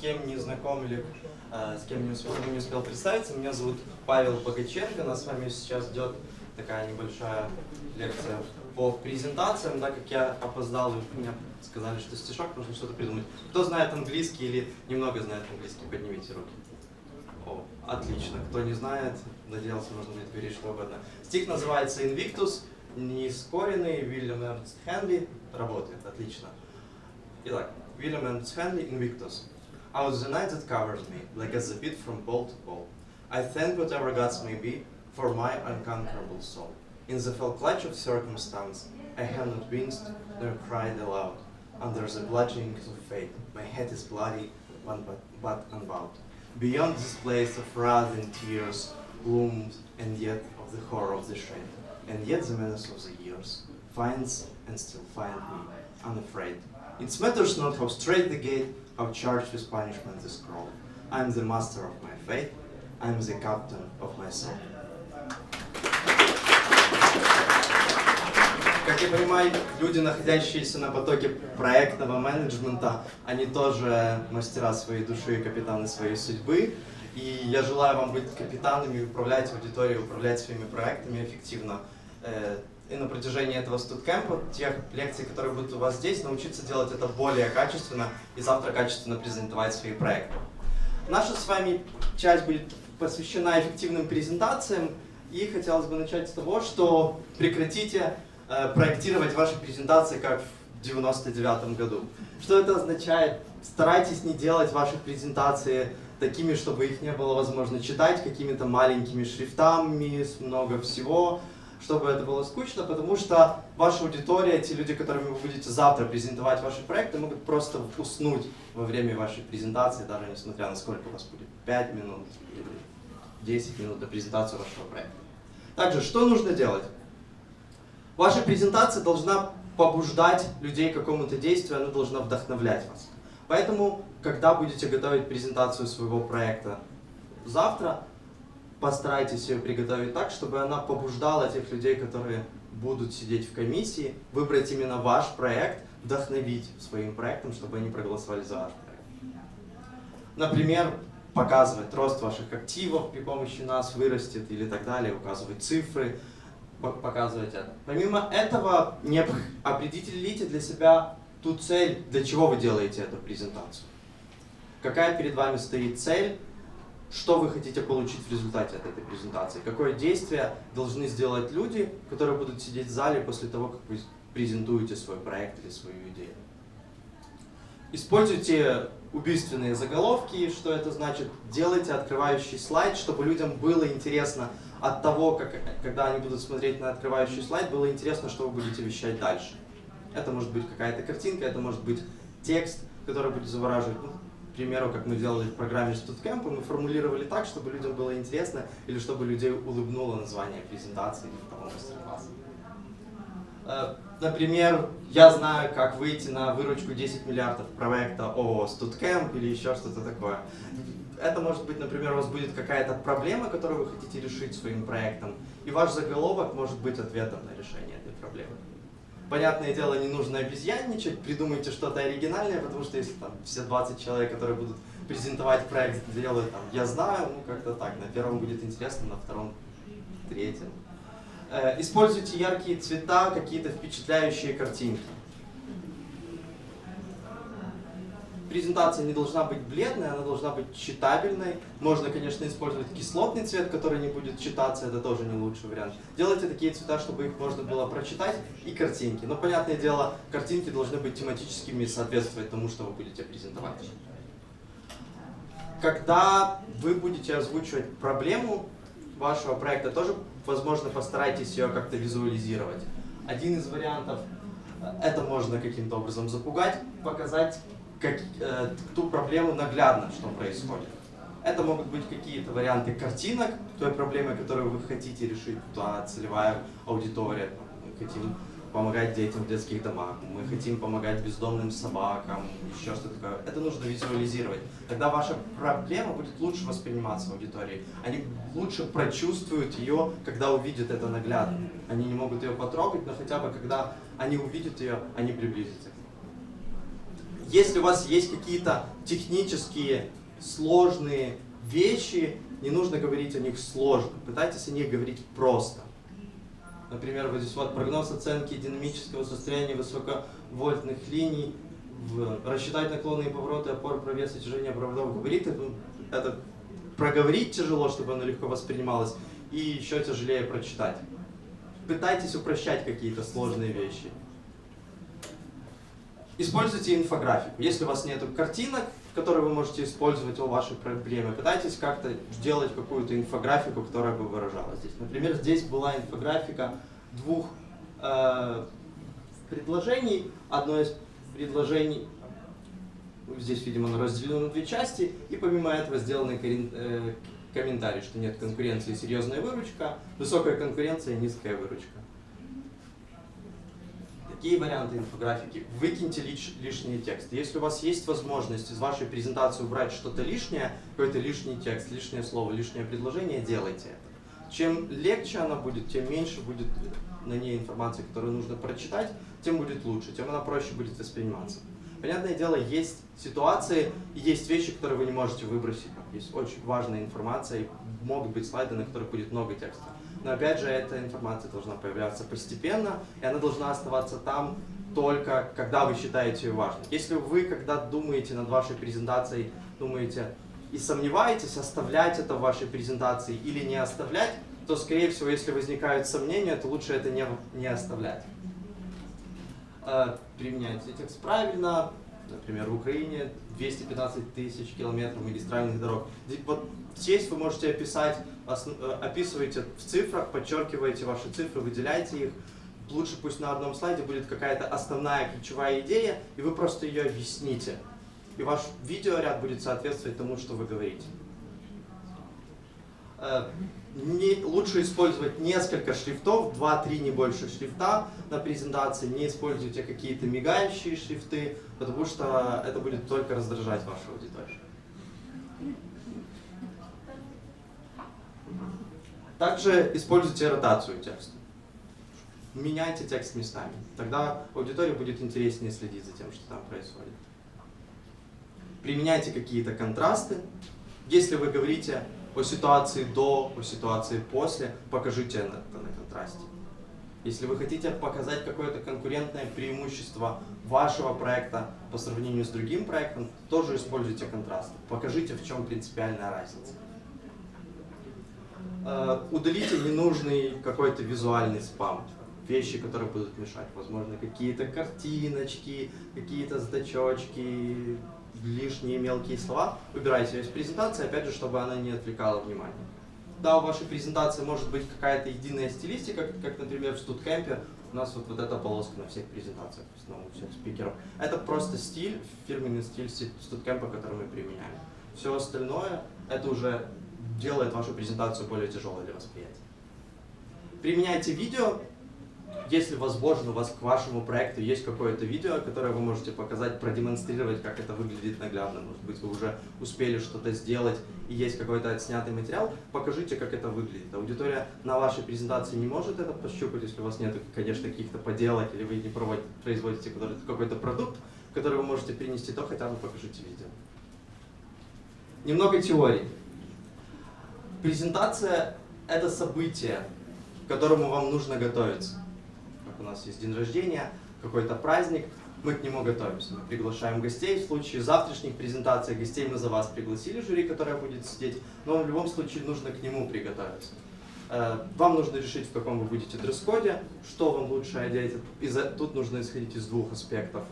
кем не знаком или э, с кем не успел, не успел представиться, меня зовут Павел Богаченко. Нас с вами сейчас идет такая небольшая лекция по презентациям, так как я опоздал, и мне сказали, что стишок, нужно что-то придумать. Кто знает английский или немного знает английский, поднимите руки. О, отлично. Кто не знает, надеялся, можно будет говорить что угодно. Стих называется Invictus, неискоренный, Уильям Эрнст Хенли. Работает, отлично. Итак, William Ernst Henley Invictus. Was the night that covers me, like as a bit from pole to pole. I thank whatever gods may be for my unconquerable soul. In the fell clutch of circumstance, I have not winced nor cried aloud. Under the bludgeonings of fate, my head is bloody, but, but, but unbowed. Beyond this place of wrath and tears looms, and yet of the horror of the shade. And yet the menace of the years finds and still finds me unafraid. It matters not how straight the gate, how charged with punishment the scroll. I am the master of my fate, I am the captain of my soul. Как я понимаю, люди, находящиеся на потоке проектного менеджмента, они тоже мастера своей души и капитаны своей судьбы. И я желаю вам быть капитанами, управлять аудиторией, управлять своими проектами эффективно. И на протяжении этого студкэмпа, тех лекций, которые будут у вас здесь, научиться делать это более качественно и завтра качественно презентовать свои проекты. Наша с вами часть будет посвящена эффективным презентациям. И хотелось бы начать с того, что прекратите э, проектировать ваши презентации как в 99 году. Что это означает? Старайтесь не делать ваши презентации такими, чтобы их не было возможно читать, какими-то маленькими шрифтами, с много всего, чтобы это было скучно, потому что ваша аудитория, те люди, которыми вы будете завтра презентовать ваши проекты, могут просто уснуть во время вашей презентации, даже несмотря на сколько у вас будет, 5 минут или 10 минут до презентации вашего проекта. Также, что нужно делать? Ваша презентация должна побуждать людей к какому-то действию, она должна вдохновлять вас. Поэтому, когда будете готовить презентацию своего проекта завтра, постарайтесь ее приготовить так, чтобы она побуждала тех людей, которые будут сидеть в комиссии, выбрать именно ваш проект, вдохновить своим проектом, чтобы они проголосовали за ваш проект. Например, показывать рост ваших активов при помощи нас вырастет или так далее, указывать цифры, показывать это. Помимо этого, не определите для себя ту цель, для чего вы делаете эту презентацию. Какая перед вами стоит цель, что вы хотите получить в результате от этой презентации, какое действие должны сделать люди, которые будут сидеть в зале после того, как вы презентуете свой проект или свою идею. Используйте убийственные заголовки, что это значит, делайте открывающий слайд, чтобы людям было интересно от того, как, когда они будут смотреть на открывающий слайд, было интересно, что вы будете вещать дальше. Это может быть какая-то картинка, это может быть текст, который будет завораживать. Примеру, как мы делали в программе Студкэмпа, мы формулировали так, чтобы людям было интересно или чтобы людей улыбнуло название презентации или того мастер-класса. Э, например, я знаю, как выйти на выручку 10 миллиардов проекта ООО Студкэмп или еще что-то такое. Это может быть, например, у вас будет какая-то проблема, которую вы хотите решить своим проектом, и ваш заголовок может быть ответом на решение этой проблемы. Понятное дело, не нужно обезьянничать, придумайте что-то оригинальное, потому что если там все 20 человек, которые будут презентовать проект, делают там, я знаю, ну как-то так, на первом будет интересно, на втором, третьем. Э, используйте яркие цвета, какие-то впечатляющие картинки. Презентация не должна быть бледной, она должна быть читабельной. Можно, конечно, использовать кислотный цвет, который не будет читаться, это тоже не лучший вариант. Делайте такие цвета, чтобы их можно было прочитать, и картинки. Но, понятное дело, картинки должны быть тематическими и соответствовать тому, что вы будете презентовать. Когда вы будете озвучивать проблему вашего проекта, тоже, возможно, постарайтесь ее как-то визуализировать. Один из вариантов, это можно каким-то образом запугать, показать как, э, ту проблему наглядно, что происходит. Это могут быть какие-то варианты картинок той проблемы, которую вы хотите решить, та целевая аудитория. Мы хотим помогать детям в детских домах, мы хотим помогать бездомным собакам, еще что-то такое. Это нужно визуализировать. Тогда ваша проблема будет лучше восприниматься в аудитории. Они лучше прочувствуют ее, когда увидят это наглядно. Они не могут ее потрогать, но хотя бы когда они увидят ее, они приблизятся Если у вас есть какие-то технические сложные вещи, не нужно говорить о них сложно. Пытайтесь о них говорить просто. Например, вот здесь вот прогноз оценки динамического состояния высоковольтных линий, в, рассчитать наклонные повороты, опор, провес и тяжение проводов говорит, это, это проговорить тяжело, чтобы оно легко воспринималось, и еще тяжелее прочитать. Пытайтесь упрощать какие-то сложные вещи. Используйте инфографику. Если у вас нет картинок, которые вы можете использовать о вашей проблеме, пытайтесь как-то сделать какую-то инфографику, которая бы выражала здесь. Например, здесь была инфографика двух э, предложений. Одно из предложений, здесь, видимо, оно разделено на две части, и помимо этого сделаны э, комментарий, что нет конкуренции, серьезная выручка, высокая конкуренция, низкая выручка. Такие варианты инфографики. Выкиньте лиш, лишние тексты. Если у вас есть возможность из вашей презентации убрать что-то лишнее, какой-то лишний текст, лишнее слово, лишнее предложение, делайте это. Чем легче она будет, тем меньше будет на ней информации, которую нужно прочитать, тем будет лучше, тем она проще будет восприниматься. Понятное дело, есть ситуации есть вещи, которые вы не можете выбросить. Есть очень важная информация, могут быть слайды, на которых будет много текста. Но опять же, эта информация должна появляться постепенно, и она должна оставаться там только когда вы считаете ее важной. Если вы, когда думаете над вашей презентацией, думаете и сомневаетесь, оставлять это в вашей презентации или не оставлять, то, скорее всего, если возникают сомнения, то лучше это не, не оставлять. Э, применяйте текст правильно, например, в Украине 215 тысяч километров магистральных дорог. Вот здесь вы можете описать, описываете в цифрах, подчеркиваете ваши цифры, выделяете их. Лучше пусть на одном слайде будет какая-то основная ключевая идея, и вы просто ее объясните. И ваш видеоряд будет соответствовать тому, что вы говорите. Э, не, лучше использовать несколько шрифтов, 2-3 не больше шрифта на презентации, не используйте какие-то мигающие шрифты, потому что это будет только раздражать вашу аудиторию. Также используйте ротацию текста. Меняйте текст местами. Тогда аудитории будет интереснее следить за тем, что там происходит. Применяйте какие-то контрасты. Если вы говорите о ситуации до, о ситуации после, покажите это на контрасте. Если вы хотите показать какое-то конкурентное преимущество вашего проекта по сравнению с другим проектом, тоже используйте контраст. Покажите, в чем принципиальная разница. Э, удалите ненужный какой-то визуальный спам. Вещи, которые будут мешать. Возможно, какие-то картиночки, какие-то значочки, лишние мелкие слова, убирайте из презентации, опять же, чтобы она не отвлекала внимание. Да, у вашей презентации может быть какая-то единая стилистика, как например, в студкемпе у нас вот, вот эта полоска на всех презентациях, в основном у всех спикеров. Это просто стиль, фирменный стиль студкемпа, который мы применяем. Все остальное, это уже делает вашу презентацию более тяжелой для восприятия. Применяйте видео, если возможно, у вас к вашему проекту есть какое-то видео, которое вы можете показать, продемонстрировать, как это выглядит наглядно. Может быть, вы уже успели что-то сделать и есть какой-то отснятый материал, покажите, как это выглядит. Аудитория на вашей презентации не может это пощупать, если у вас нет, конечно, каких-то поделок, или вы не производите какой-то продукт, который вы можете принести, то хотя бы покажите видео. Немного теории. Презентация – это событие, к которому вам нужно готовиться у нас есть день рождения, какой-то праздник, мы к нему готовимся. Мы приглашаем гостей. В случае завтрашних презентаций гостей мы за вас пригласили, жюри, которое будет сидеть, но в любом случае нужно к нему приготовиться. Э, вам нужно решить, в каком вы будете дресс-коде, что вам лучше одеть. Тут нужно исходить из двух аспектов.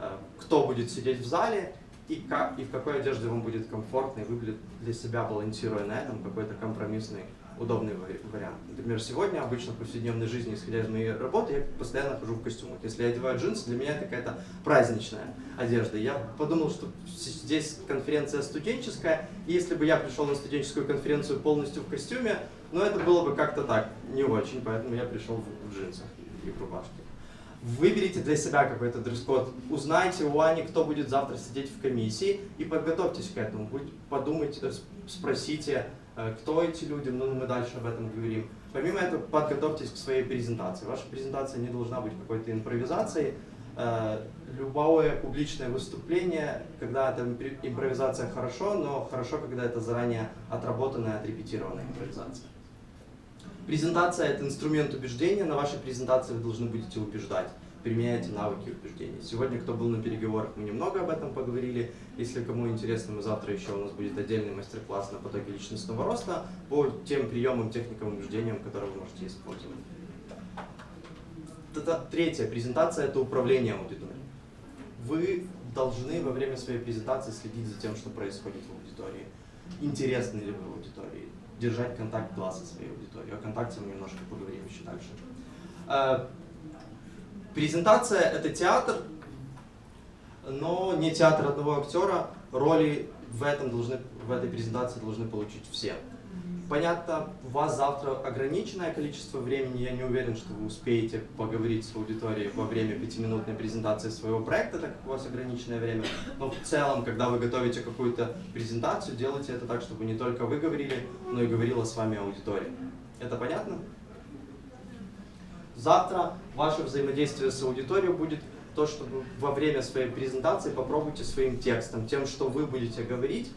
Э, кто будет сидеть в зале и, как, и в какой одежде вам будет комфортно, и вы для себя балансируя на этом какой-то компромиссный удобный вариант. Например, сегодня обычно в повседневной жизни, исходя из моей работы, я постоянно хожу в костюмах. Если я одеваю джинсы, для меня это какая-то праздничная одежда. Я подумал, что здесь конференция студенческая, и если бы я пришел на студенческую конференцию полностью в костюме, ну это было бы как-то так, не очень, поэтому я пришел в джинсах и в рубашке. Выберите для себя какой-то дресс-код, узнайте у Ани, кто будет завтра сидеть в комиссии, и подготовьтесь к этому. Подумайте, спросите, Э, кто эти люди, ну мы дальше об этом говорим. Помимо этого, подготовьтесь к своей презентации. Ваша презентация не должна быть какой-то импровизацией. Э, любое публичное выступление, когда это импровизация хорошо, но хорошо, когда это заранее отработанная, отрепетированная импровизация. Презентация – это инструмент убеждения. На вашей презентации вы должны будете убеждать. Применяйте навыки убеждения. Сегодня, кто был на переговорах, мы немного об этом поговорили. Если кому интересно, мы завтра еще у нас будет отдельный мастер-класс на потоке личностного роста по тем приемам, техникам убеждения, которые вы можете использовать. Третья презентация – это управление аудиторией. Вы должны во время своей презентации следить за тем, что происходит в аудитории. Интересны ли вы? Держать контакт глаз со своей аудиторией. О контакте мы немножко поговорим еще дальше. А, презентация – это театр, но не театр одного актера. Роли в, этом должны, в этой презентации должны получить все. Понятно, у вас завтра ограниченное количество времени, я не уверен, что вы успеете поговорить с аудиторией во время пятиминутной презентации своего проекта, так как у вас ограниченное время. Но в целом, когда вы готовите какую-то презентацию, делайте это так, чтобы не только вы говорили, но и говорила с вами аудитория. Это понятно? Завтра ваше взаимодействие с аудиторией будет то, что во время своей презентации попробуйте своим текстом, тем, что вы будете говорить,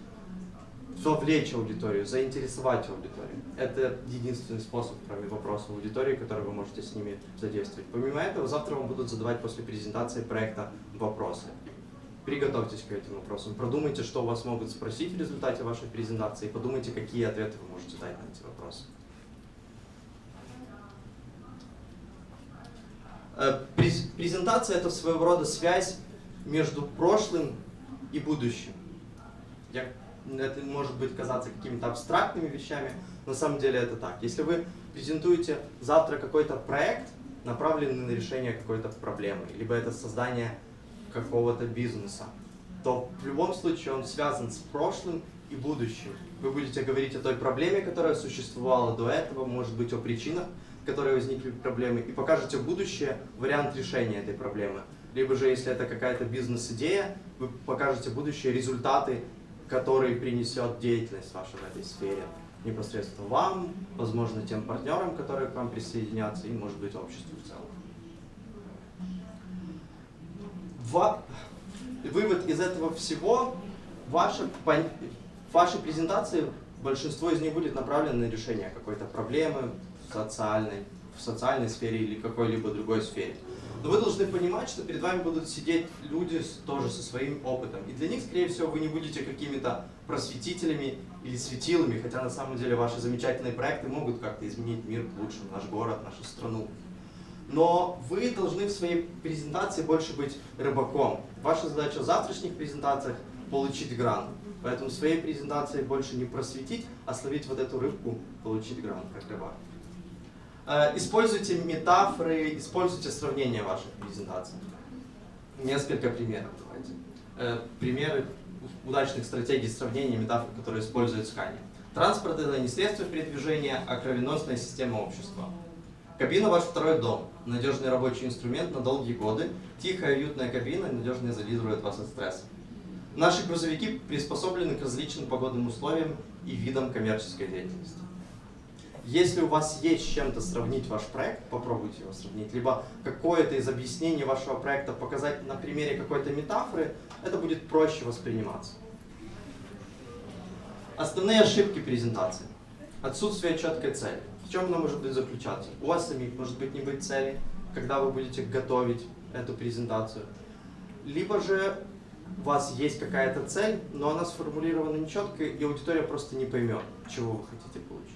вовлечь аудиторию, заинтересовать аудиторию. Это единственный способ, кроме вопросов аудитории, который вы можете с ними задействовать. Помимо этого, завтра вам будут задавать после презентации проекта вопросы. Приготовьтесь к этим вопросам, продумайте, что у вас могут спросить в результате вашей презентации, подумайте, какие ответы вы можете дать на эти вопросы. Э, презентация – это своего рода связь между прошлым и будущим. Я это может быть казаться какими-то абстрактными вещами, на самом деле это так. Если вы презентуете завтра какой-то проект, направленный на решение какой-то проблемы, либо это создание какого-то бизнеса, то в любом случае он связан с прошлым и будущим. Вы будете говорить о той проблеме, которая существовала до этого, может быть, о причинах, которые возникли проблемы, и покажете будущее, вариант решения этой проблемы. Либо же, если это какая-то бизнес-идея, вы покажете будущее, результаты который принесет деятельность ваша в этой сфере непосредственно вам, возможно, тем партнерам, которые к вам присоединятся, и, может быть, обществу в целом. Ва... Вывод из этого всего, ваша, ваши презентации, большинство из них будет направлено на решение какой-то проблемы социальной, в социальной сфере или какой-либо другой сфере. Но вы должны понимать, что перед вами будут сидеть люди тоже со своим опытом. И для них, скорее всего, вы не будете какими-то просветителями или светилами, хотя на самом деле ваши замечательные проекты могут как-то изменить мир к лучшему, наш город, нашу страну. Но вы должны в своей презентации больше быть рыбаком. Ваша задача в завтрашних презентациях – получить грант. Поэтому в своей презентации больше не просветить, а словить вот эту рыбку, получить грант, как рыбак. Э, используйте метафоры, используйте сравнения в ваших презентациях. Несколько примеров давайте. Э, примеры удачных стратегий сравнения метафор, которые использует Скани. Транспорт – это не средство передвижения, а кровеносная система общества. Кабина – ваш второй дом, надежный рабочий инструмент на долгие годы, тихая уютная кабина надежно изолирует вас от стресса. Наши грузовики приспособлены к различным погодным условиям и видам коммерческой деятельности. Если у вас есть с чем-то сравнить ваш проект, попробуйте его сравнить, либо какое-то из объяснений вашего проекта показать на примере какой-то метафоры, это будет проще восприниматься. Основные ошибки презентации. Отсутствие четкой цели. В чем она может быть заключаться? У вас самих может быть не быть цели, когда вы будете готовить эту презентацию. Либо же у вас есть какая-то цель, но она сформулирована нечетко, и аудитория просто не поймет, чего вы хотите получить.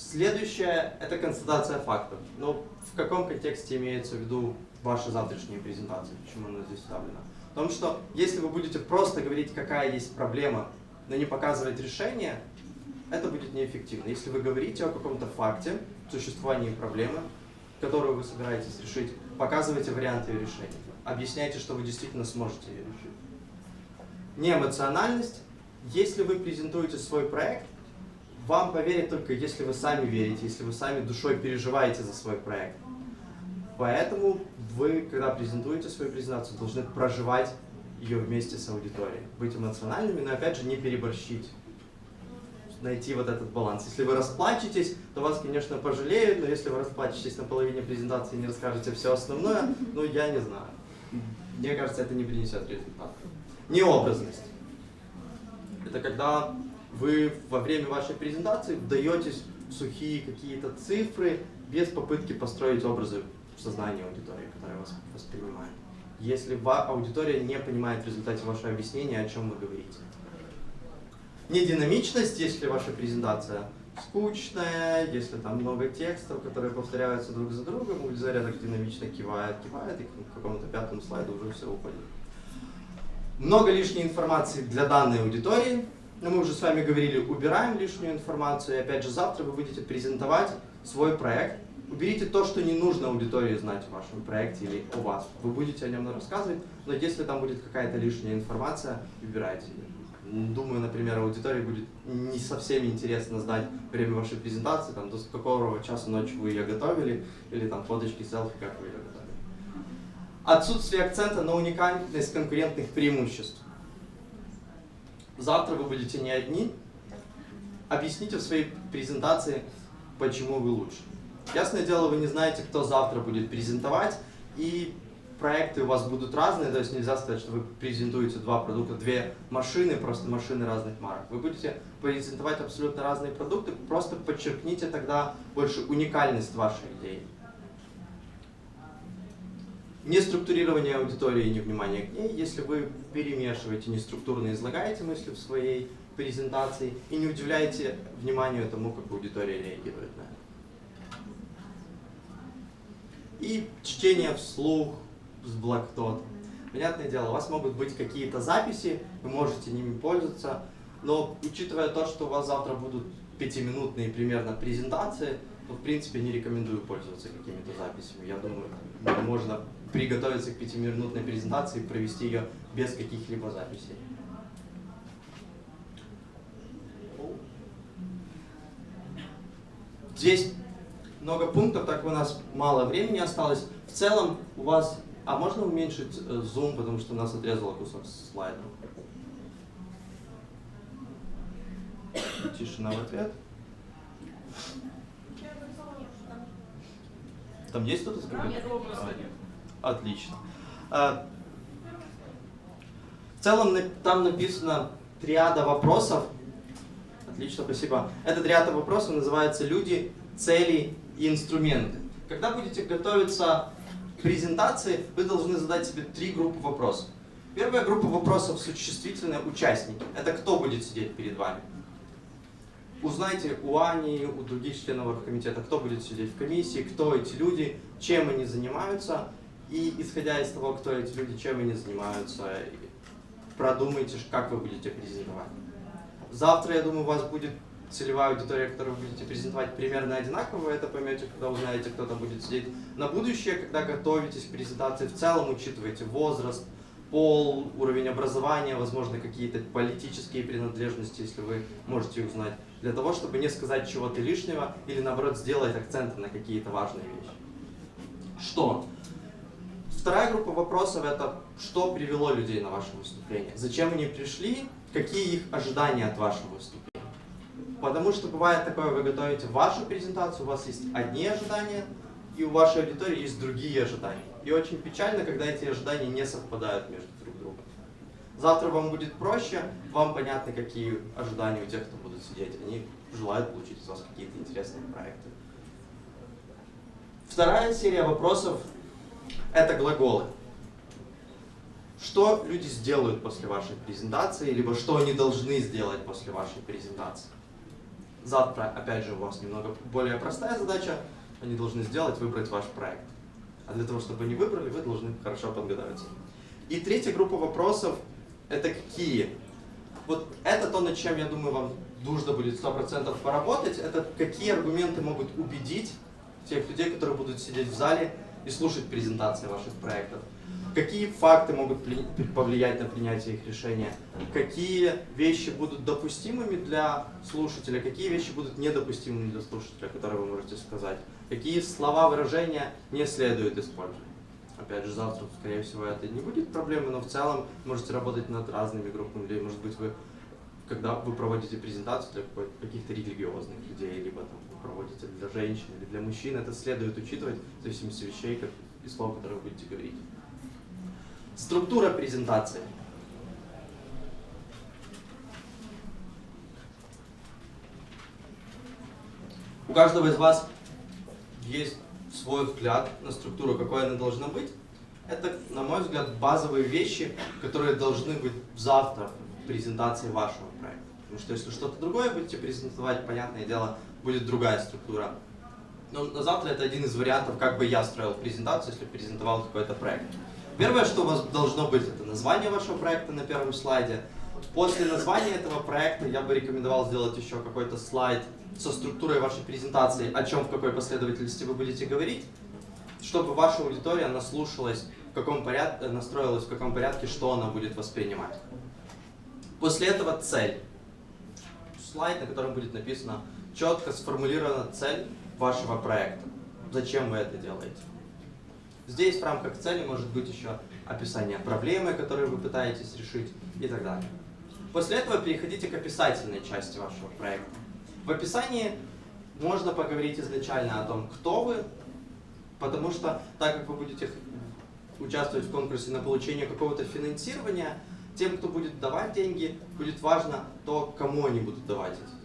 Следующее – это констатация фактов. Но в каком контексте имеется в виду ваша завтрашняя презентация? Почему она здесь вставлена? В том, что если вы будете просто говорить, какая есть проблема, но не показывать решение, это будет неэффективно. Если вы говорите о каком-то факте, существовании проблемы, которую вы собираетесь решить, показывайте варианты ее решения. Объясняйте, что вы действительно сможете ее решить. Неэмоциональность. Если вы презентуете свой проект, вам поверят только если вы сами верите, если вы сами душой переживаете за свой проект. Поэтому вы, когда презентуете свою презентацию, должны проживать ее вместе с аудиторией. Быть эмоциональными, но опять же не переборщить. найти вот этот баланс. Если вы расплачетесь, то вас, конечно, пожалеют, но если вы расплачетесь на половине презентации и не расскажете все основное, ну, я не знаю. Мне кажется, это не принесет результата. Необразность. Это когда вы во время вашей презентации вдаетесь в сухие какие-то цифры без попытки построить образы в сознании аудитории, которая вас воспринимает. Если аудитория не понимает в результате вашего объяснения, о чем вы говорите. Не динамичность, если ваша презентация скучная, если там много текстов, которые повторяются друг за другом, аудитория так динамично кивает, кивает, и к какому-то пятому слайду уже все уходит. Много лишней информации для данной аудитории, но мы уже с вами говорили, убираем лишнюю информацию, и опять же завтра вы будете презентовать свой проект. Уберите то, что не нужно аудитории знать о вашем проекте или о вас. Вы будете о нем рассказывать, но если там будет какая-то лишняя информация, убирайте ее. Думаю, например, аудитории будет не совсем интересно знать время вашей презентации, там, до какого часа ночи вы ее готовили, или там фоточки, селфи, как вы ее готовили. Отсутствие акцента на уникальность конкурентных преимуществ. Завтра вы будете не одни. Объясните в своей презентации, почему вы лучше. Ясное дело, вы не знаете, кто завтра будет презентовать, и проекты у вас будут разные, то есть нельзя сказать, что вы презентуете два продукта, две машины, просто машины разных марок. Вы будете презентовать абсолютно разные продукты, просто подчеркните тогда больше уникальность вашей идеи. Неструктурирование аудитории и невнимание к ней, если вы перемешиваете, неструктурно излагаете мысли в своей презентации и не удивляете вниманию тому, как аудитория реагирует на это. И чтение вслух с блокнот. Понятное дело, у вас могут быть какие-то записи, вы можете ними пользоваться, но учитывая то, что у вас завтра будут пятиминутные примерно презентации, ну, в принципе, не рекомендую пользоваться какими-то записями. Я думаю, можно приготовиться к пятиминутной презентации и провести ее без каких-либо записей. Здесь много пунктов, так у нас мало времени осталось. В целом у вас... А можно уменьшить э, зум, потому что нас отрезало кусок слайда? Тишина в ответ. Там есть кто-то? Отлично. А, в целом там написано триада вопросов. Отлично, спасибо. Эта триада вопросов называется «Люди, цели и инструменты». Когда будете готовиться к презентации, вы должны задать себе три группы вопросов. Первая группа вопросов – существительные участники. Это кто будет сидеть перед вами? Узнайте у Ани, у других членов комитета, кто будет сидеть в комиссии, кто эти люди, чем они занимаются – и исходя из того, кто эти люди, чем они занимаются, продумайте, как вы будете презентовать. Завтра, я думаю, у вас будет целевая аудитория, которую вы будете презентовать примерно одинаково, вы это поймете, когда узнаете, кто там будет сидеть. На будущее, когда готовитесь к презентации, в целом учитывайте возраст, пол, уровень образования, возможно, какие-то политические принадлежности, если вы можете узнать, для того, чтобы не сказать чего-то лишнего или, наоборот, сделать акценты на какие-то важные вещи. Что? Вторая группа вопросов это что привело людей на ваше выступление, зачем они пришли, какие их ожидания от вашего выступления. Потому что бывает такое, вы готовите вашу презентацию, у вас есть одни ожидания, и у вашей аудитории есть другие ожидания. И очень печально, когда эти ожидания не совпадают между друг другом. Завтра вам будет проще, вам понятно, какие ожидания у тех, кто будут сидеть. Они желают получить от вас какие-то интересные проекты. Вторая серия вопросов это глаголы. Что люди сделают после вашей презентации, либо что они должны сделать после вашей презентации. Завтра, опять же, у вас немного более простая задача. Они должны сделать, выбрать ваш проект. А для того, чтобы они выбрали, вы должны хорошо подготовиться. И третья группа вопросов – это какие? Вот это то, над чем, я думаю, вам нужно будет 100% поработать. Это какие аргументы могут убедить тех людей, которые будут сидеть в зале и слушать презентации ваших проектов. Какие факты могут повлиять на принятие их решения? Какие вещи будут допустимыми для слушателя? Какие вещи будут недопустимыми для слушателя, которые вы можете сказать? Какие слова, выражения не следует использовать? Опять же, завтра, скорее всего, это не будет проблемы, но в целом можете работать над разными группами людей. Может быть, вы когда вы проводите презентацию для каких-то религиозных людей, либо там проводите для женщин или для мужчин, это следует учитывать в зависимости вещей как, и слов, которые вы будете говорить. Структура презентации. У каждого из вас есть свой взгляд на структуру, какой она должна быть. Это, на мой взгляд, базовые вещи, которые должны быть завтра в презентации вашего. Потому что если что-то другое будете презентовать, понятное дело, будет другая структура. Но на завтра это один из вариантов, как бы я строил презентацию, если презентовал какой-то проект. Первое, что у вас должно быть, это название вашего проекта на первом слайде. После названия этого проекта я бы рекомендовал сделать еще какой-то слайд со структурой вашей презентации, о чем в какой последовательности вы будете говорить, чтобы ваша аудитория наслушалась, в каком порядке, настроилась в каком порядке, что она будет воспринимать. После этого цель. Слайд, на котором будет написано четко сформулирована цель вашего проекта. Зачем вы это делаете? Здесь в рамках цели может быть еще описание проблемы, которую вы пытаетесь решить и так далее. После этого переходите к описательной части вашего проекта. В описании можно поговорить изначально о том, кто вы, потому что так как вы будете участвовать в конкурсе на получение какого-то финансирования, тем, кто будет давать деньги, будет важно то, кому они будут давать эти деньги.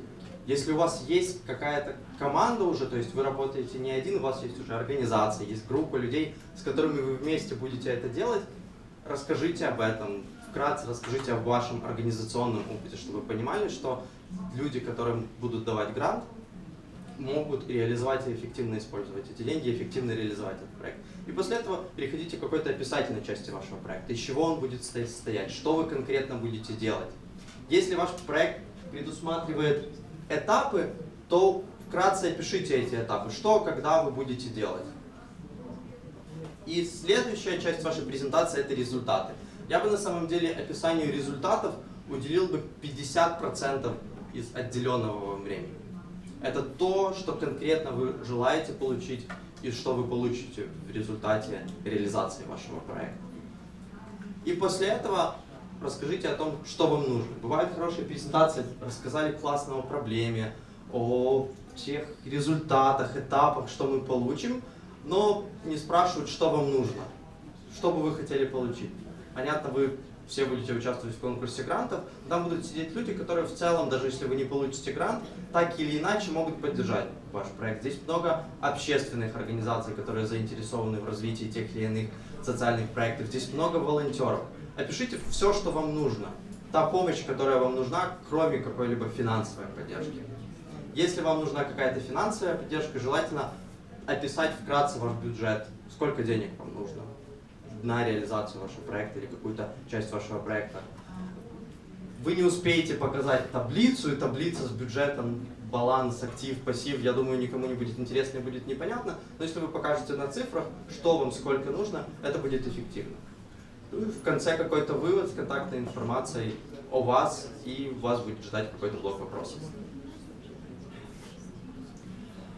Если у вас есть какая-то команда уже, то есть вы работаете не один, у вас есть уже организация, есть группа людей, с которыми вы вместе будете это делать, расскажите об этом, вкратце расскажите о вашем организационном опыте, чтобы вы понимали, что люди, которым будут давать грант, могут реализовать и эффективно использовать эти деньги, эффективно реализовать этот проект. И после этого переходите к какой-то описательной части вашего проекта, из чего он будет состоять, что вы конкретно будете делать. Если ваш проект предусматривает этапы, то вкратце опишите эти этапы, что, когда вы будете делать. И следующая часть вашей презентации – это результаты. Я бы на самом деле описанию результатов уделил бы 50% из отделенного вам времени. Это то, что конкретно вы желаете получить и что вы получите в результате реализации вашего проекта. И после этого расскажите о том, что вам нужно. Бывают хорошие презентации, рассказали классно о проблеме, о тех результатах, этапах, что мы получим, но не спрашивают, что вам нужно, что бы вы хотели получить. Понятно, вы все будете участвовать в конкурсе грантов, там будут сидеть люди, которые в целом, даже если вы не получите грант, так или иначе могут поддержать ваш проект. Здесь много общественных организаций, которые заинтересованы в развитии тех или иных социальных проектов. Здесь много волонтеров. Опишите все, что вам нужно. Та помощь, которая вам нужна, кроме какой-либо финансовой поддержки. Если вам нужна какая-то финансовая поддержка, желательно описать вкратце ваш бюджет, сколько денег вам нужно на реализацию вашего проекта или какую-то часть вашего проекта. Вы не успеете показать таблицу, и таблица с бюджетом, баланс, актив, пассив, я думаю, никому не будет интересно и будет непонятно, но если вы покажете на цифрах, что вам сколько нужно, это будет эффективно. Ну и в конце какой-то вывод с контактной информацией о вас, и вас будет ждать какой-то блок вопросов.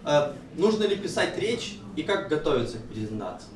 Э, нужно ли писать речь и как готовиться к презентации?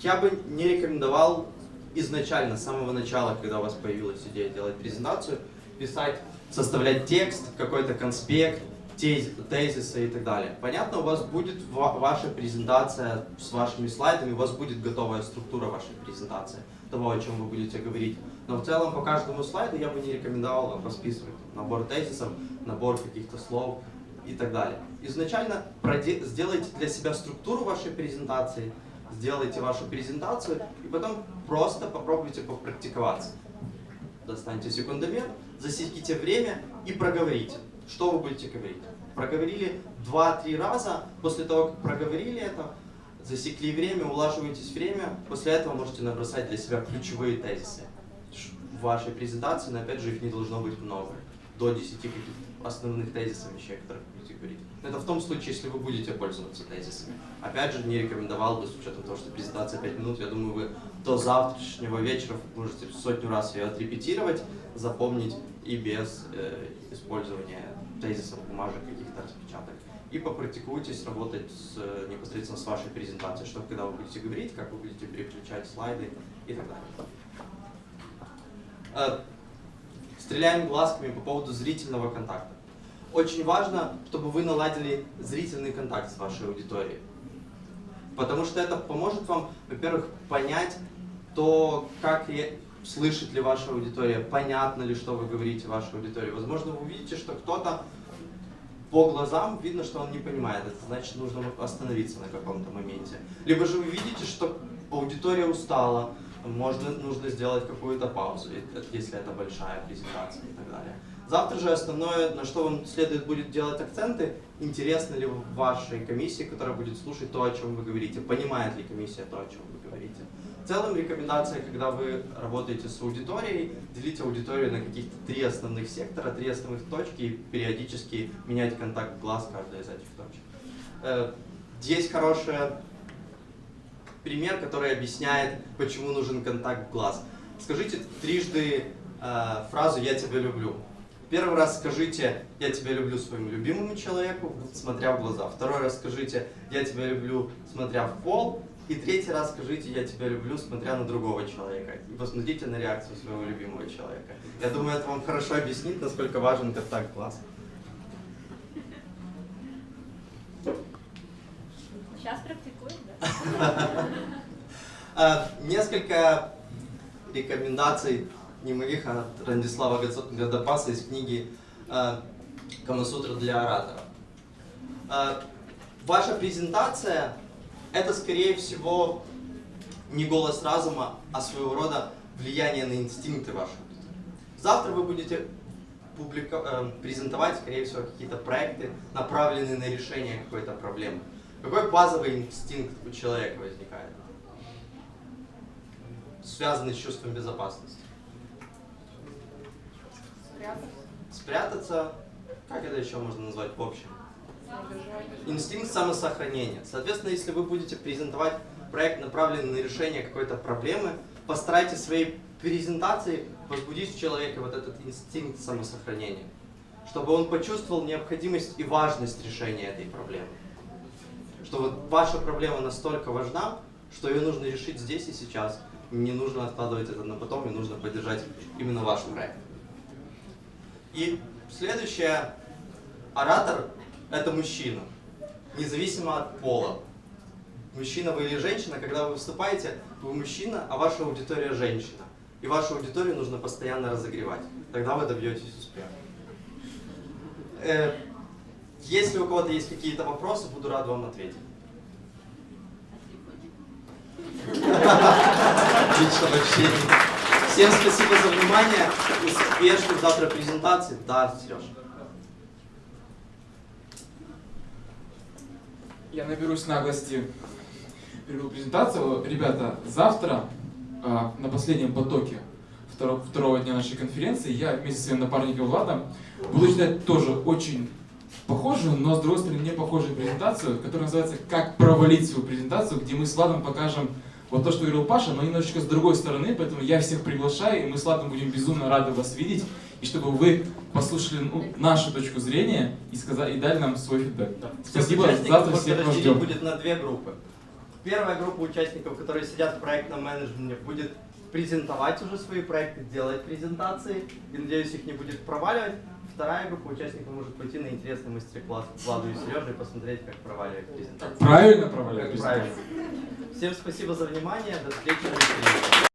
Я бы не рекомендовал изначально, с самого начала, когда у вас появилась идея делать презентацию, писать, составлять текст, какой-то конспект, тезисы и так далее. Понятно, у вас будет ваша презентация с вашими слайдами, у вас будет готовая структура вашей презентации, того, о чем вы будете говорить. Но в целом по каждому слайду я бы не рекомендовал расписывать набор тезисов, набор каких-то слов, и так далее. Изначально сделайте для себя структуру вашей презентации, сделайте вашу презентацию и потом просто попробуйте попрактиковаться. Достаньте секундомер, засеките время и проговорите, что вы будете говорить. Проговорили 2-3 раза, после того, как проговорили это, засекли время, улаживаетесь время, после этого можете набросать для себя ключевые тезисы в вашей презентации, но опять же их не должно быть много, до 10 каких-то основных тезисов вещей, которых говорить. Но это в том случае, если вы будете пользоваться тезисами. Опять же, не рекомендовал бы, с учетом того, что презентация 5 минут, я думаю, вы до завтрашнего вечера можете сотню раз ее отрепетировать, запомнить и без э, использования тезисов, бумажек, каких-то распечаток. И попрактикуйтесь работать с, непосредственно с вашей презентацией, чтобы когда вы будете говорить, как вы будете переключать слайды и так далее. Стреляем глазками по поводу зрительного контакта. Очень важно, чтобы вы наладили зрительный контакт с вашей аудиторией. Потому что это поможет вам, во-первых, понять то, как слышит ли ваша аудитория, понятно ли, что вы говорите вашей аудитории. Возможно, вы увидите, что кто-то по глазам видно, что он не понимает. Это значит, нужно остановиться на каком-то моменте. Либо же вы видите, что аудитория устала, можно, нужно сделать какую-то паузу, если это большая презентация и так далее. Завтра же основное, на что вам следует будет делать акценты, интересно ли вашей комиссии, которая будет слушать то, о чем вы говорите, понимает ли комиссия то, о чем вы говорите. В целом рекомендация, когда вы работаете с аудиторией, делить аудиторию на каких-то три основных сектора, три основных точки и периодически менять контакт глаз каждой из этих точек. Э, Есть хороший пример, который объясняет, почему нужен контакт глаз. Скажите трижды э, фразу «я тебя люблю». Первый раз скажите «я тебя люблю» своему любимому человеку, смотря в глаза. Второй раз скажите «я тебя люблю», смотря в пол. И третий раз скажите «я тебя люблю», смотря на другого человека. И посмотрите на реакцию своего любимого человека. Я думаю, это вам хорошо объяснит, насколько важен контакт глаз. Сейчас практикуем, да? А, Несколько рекомендаций не моих, а Рандислава Гадапаса из книги а, «Камасутра для оратора». А, Ваша презентация – это, скорее всего, не голос разума, а своего рода влияние на инстинкты аудитории. Завтра вы будете публика- э, презентовать, скорее всего, какие-то проекты, направленные на решение какой-то проблемы. Какой базовый инстинкт у человека возникает? Связанный с чувством безопасности. Спрятаться, как это еще можно назвать в общем? Инстинкт самосохранения. Соответственно, если вы будете презентовать проект, направленный на решение какой-то проблемы, постарайтесь своей презентации возбудить в человеке вот этот инстинкт самосохранения, чтобы он почувствовал необходимость и важность решения этой проблемы. Что вот ваша проблема настолько важна, что ее нужно решить здесь и сейчас. Не нужно откладывать это на потом, и нужно поддержать именно ваш проект. И следующее, оратор – это мужчина, независимо от пола. Мужчина вы или женщина, когда вы выступаете, вы мужчина, а ваша аудитория женщина. И вашу аудиторию нужно постоянно разогревать. Тогда вы добьетесь успеха. Э, если у кого-то есть какие-то вопросы, буду рад вам ответить. Отличного общения. Всем спасибо за внимание. Успешных завтра презентаций. Да, Сереж. Я наберусь наглости. Переведу презентацию. Ребята, завтра а, на последнем потоке второго, второго дня нашей конференции я вместе со своим напарником Владом буду читать тоже очень похожую, но с другой стороны не похожую презентацию, которая называется «Как провалить свою презентацию», где мы с Владом покажем вот то, что говорил Паша, но немножечко с другой стороны, поэтому я всех приглашаю, и мы с Владом будем безумно рады вас видеть, и чтобы вы послушали ну, нашу точку зрения и, сказали, и дали нам свой фидбэк. Спасибо, Участников завтра всех вас ждем. будет на две группы. Первая группа участников, которые сидят в проектном менеджменте, будет презентовать уже свои проекты, делать презентации, и надеюсь, их не будет проваливать. Вторая группа участников может пойти на интересный мастер-класс Владу и Сереже и посмотреть, как проваливать презентации. Правильно презентацию? правильно. Всем спасибо за внимание, до встречи.